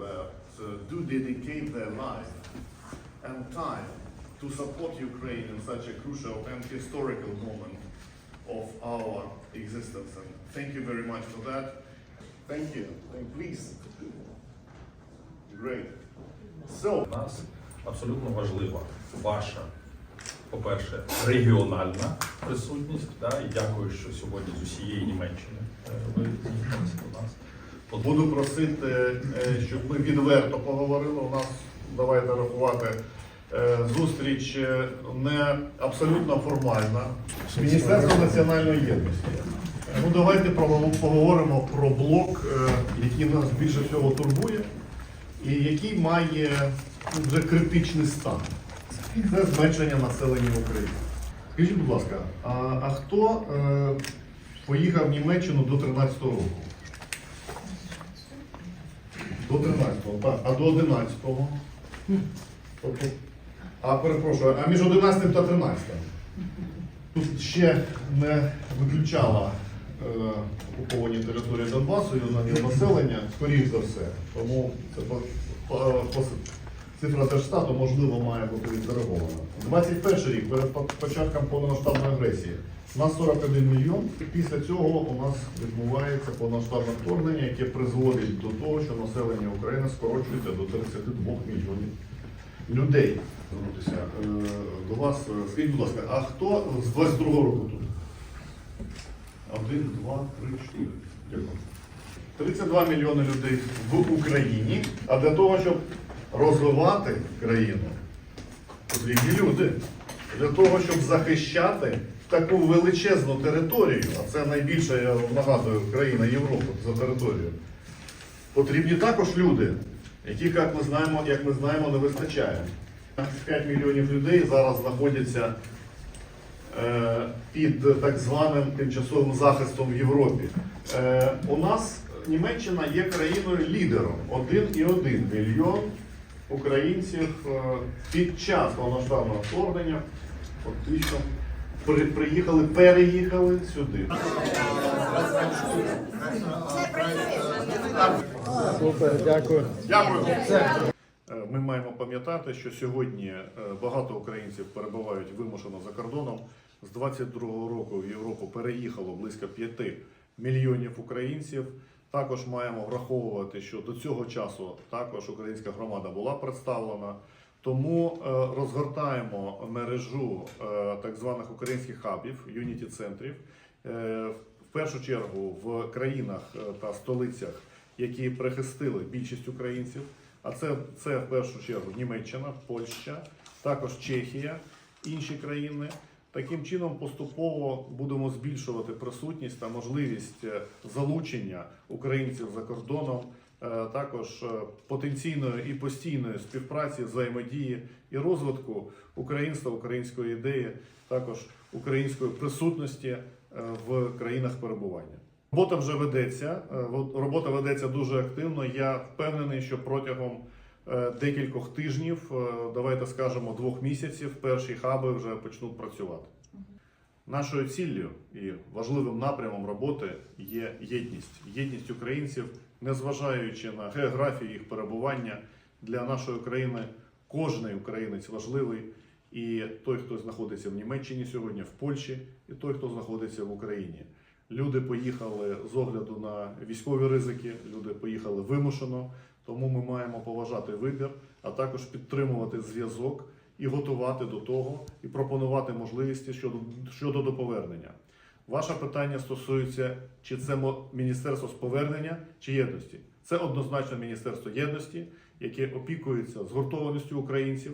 uh, do dedicate their life and time to support Ukraine in such a crucial and historical moment of our existence. And thank you very much for that. Thank you. And please. Great. So, нас абсолютно важлива ваша, по-перше, регіональна присутність. Да, і дякую, що сьогодні з усієї Німеччини е, ви з'їхалися до нас. Буду просити, е, щоб ми відверто поговорили. У нас давайте рахувати е, зустріч е, не абсолютно формальна. Міністерство національної єдності. Ну давайте поговоримо про блок, який нас більше всього турбує, і який має вже критичний стан. Це зменшення населення України. Скажіть, будь ласка, а, а хто е, поїхав в Німеччину до 13-го року? До 13-го, так. А до 11-го? Тобто, а перепрошую, а між 11 та 13? Тут ще не виключала е, окуповані території Донбасу і населення, скоріш за все. Тому це цифра Держстату, можливо, має бути відкоригована. 21 рік, перед початком повномасштабної агресії, у нас 41 мільйон. Після цього у нас відбувається повномасштабне вторгнення, яке призводить до того, що населення України скорочується до 32 мільйонів людей. Звернутися е, до вас. Скажіть, будь ласка, а хто з 22-го року тут? Один, два, три, чотири. Дякую. 32 мільйони людей в Україні, а для того, щоб розвивати країну, потрібні люди. Для того, щоб захищати таку величезну територію, а це найбільша, я нагадую, країна Європи за територією, потрібні також люди, яких, як ми знаємо, як ми знаємо, не вистачає. 5 мільйонів людей зараз знаходяться е, під так званим тимчасовим захистом в Європі. Е, У нас Німеччина є країною лідером. Один і один мільйон українців е, під час повноштабного вторгнення фактично при- приїхали, переїхали сюди. Супер, дякую. Дякую. Е, Ми маємо пам'ятати, що сьогодні е, багато українців перебувають вимушено за кордоном. З 22-го року в Європу переїхало близько 5 мільйонів українців. Також маємо враховувати, що до цього часу також українська громада була представлена. Тому е, розгортаємо мережу е, так званих українських хабів, юніті центрів. Е, В першу чергу в країнах та столицях, які прихистили більшість українців. А це, це в першу чергу Німеччина, Польща, також Чехія, інші країни. Таким чином поступово будемо збільшувати присутність та можливість е, залучення українців за кордоном, е, також е, потенційної і постійної співпраці, взаємодії і розвитку українства, української ідеї, також української присутності в країнах перебування. Робота вже ведеться. Робота ведеться дуже активно. Я впевнений, що протягом декількох тижнів, е, давайте скажемо двох місяців, перші хаби вже почнуть працювати. Нашою ціллю і важливим напрямом роботи є єдність. Єдність українців, незважаючи на географію їх перебування для нашої країни, кожний українець важливий. І той, хто знаходиться в Німеччині сьогодні, в Польщі, і той, хто знаходиться в Україні. Люди поїхали з огляду на військові ризики, люди поїхали вимушено, тому ми маємо поважати вибір, а також підтримувати зв'язок і готувати до того, і пропонувати можливості щодо, щодо до повернення. Ваше питання стосується, чи це міністерство з повернення чи єдності. Це однозначно міністерство єдності, яке опікується згуртованістю українців,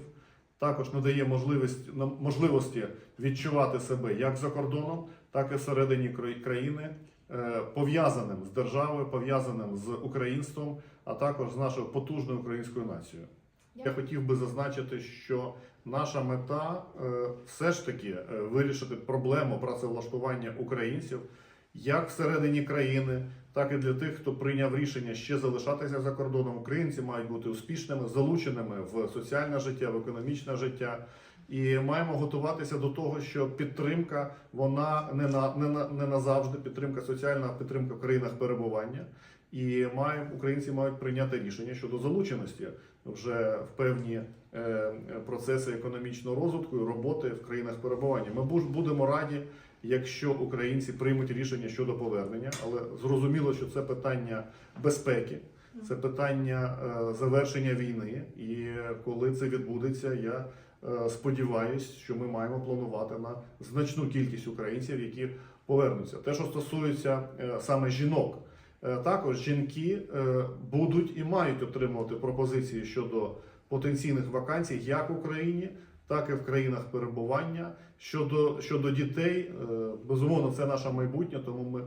також надає можливість, можливості відчувати себе як за кордоном, так і всередині країни, е, пов'язаним з державою, пов'язаним з українством, а також з нашою потужною українською нацією. Я хотів би зазначити, що наша мета е, все ж таки е, вирішити проблему працевлаштування українців як всередині країни, так і для тих, хто прийняв рішення ще залишатися за кордоном. Українці мають бути успішними, залученими в соціальне життя, в економічне життя. І маємо готуватися до того, що підтримка вона не на не, на, не назавжди, підтримка соціальна підтримка в країнах перебування. І маємо українці мають прийняти рішення щодо залученості вже в певні е, процеси економічного розвитку і роботи в країнах перебування. Ми будемо раді, якщо українці приймуть рішення щодо повернення, але зрозуміло, що це питання безпеки, це питання е, завершення війни. І коли це відбудеться, я сподіваюсь, що ми маємо планувати на значну кількість українців, які повернуться. Те, що стосується е, саме жінок, е, також жінки е, будуть і мають отримувати пропозиції щодо потенційних вакансій як в Україні, так і в країнах перебування. Щодо, щодо дітей, е, безумовно, це наше майбутнє, тому ми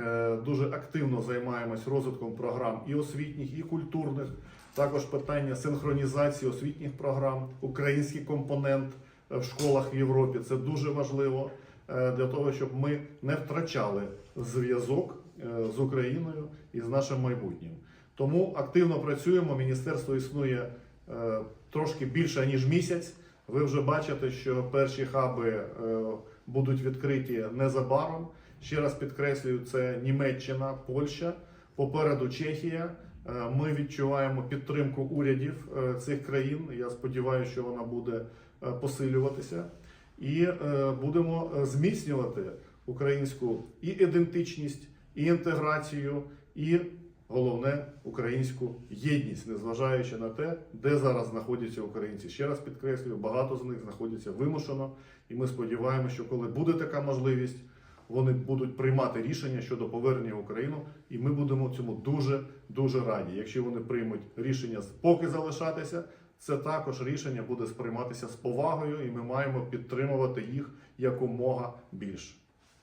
е, дуже активно займаємось розвитком програм і освітніх, і культурних. Також питання синхронізації освітніх програм, український компонент е, в школах в Європі. Це дуже важливо е, для того, щоб ми не втрачали зв'язок е, з Україною і з нашим майбутнім. Тому активно працюємо. Міністерство існує трошки більше ніж місяць. Ви вже бачите, що перші хаби будуть відкриті незабаром. Ще раз підкреслюю, це Німеччина, Польща, попереду Чехія. Е, Ми відчуваємо підтримку урядів е, цих країн. Я сподіваюся, що вона буде е, посилюватися. І будемо зміцнювати українську і ідентичність, і інтеграцію, і головне українську єдність, незважаючи на те, де зараз знаходяться українці. Ще раз підкреслюю, багато з них знаходяться вимушено, і ми сподіваємося, що коли буде така можливість, вони будуть приймати рішення щодо повернення в Україну, і ми будемо цьому дуже дуже раді. Якщо вони приймуть рішення поки залишатися, це також рішення буде сприйматися з повагою, і ми маємо підтримувати їх якомога більше.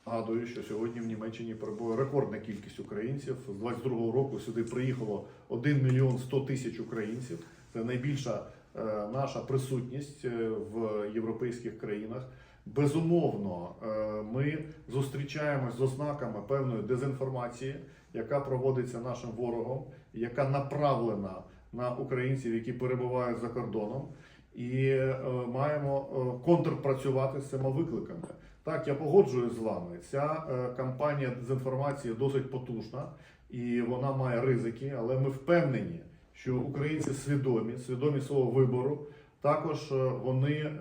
Нагадую, що сьогодні в Німеччині перебуває рекордна кількість українців. З 22-го року сюди приїхало 1 мільйон 100 тисяч українців. Це найбільша е, наша присутність е, в європейських країнах. Безумовно, е, ми зустрічаємось з ознаками певної дезінформації, яка проводиться нашим ворогом, яка направлена на українців, які перебувають за кордоном, і е, маємо е, контрпрацювати з цими викликами. Так, я погоджуюсь з вами. Ця кампанія дезінформації досить потужна і вона має ризики, але ми впевнені, що українці свідомі, свідомі свого вибору. Також вони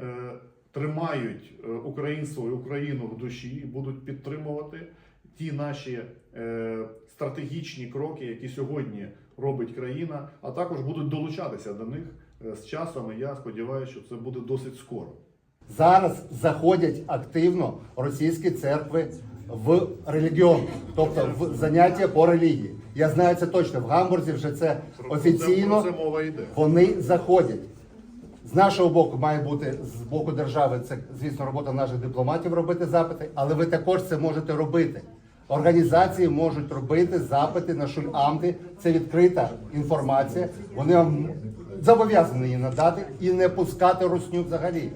тримають е, українство і Україну в душі і будуть підтримувати ті наші е, стратегічні кроки, які сьогодні робить країна, а також будуть долучатися до них е, з часом. І я сподіваюся, що це буде досить скоро. Зараз заходять активно російські церкви в релігіон, тобто в заняття по релігії. Я знаю це точно. В Гамбурзі вже це офіційно. Вони заходять. З нашого боку має бути з боку держави. Це звісно робота наших дипломатів робити запити, але ви також це можете робити. Організації можуть робити запити на шульамти. Це відкрита інформація. Вони вам зобов'язані її надати і не пускати русню взагалі.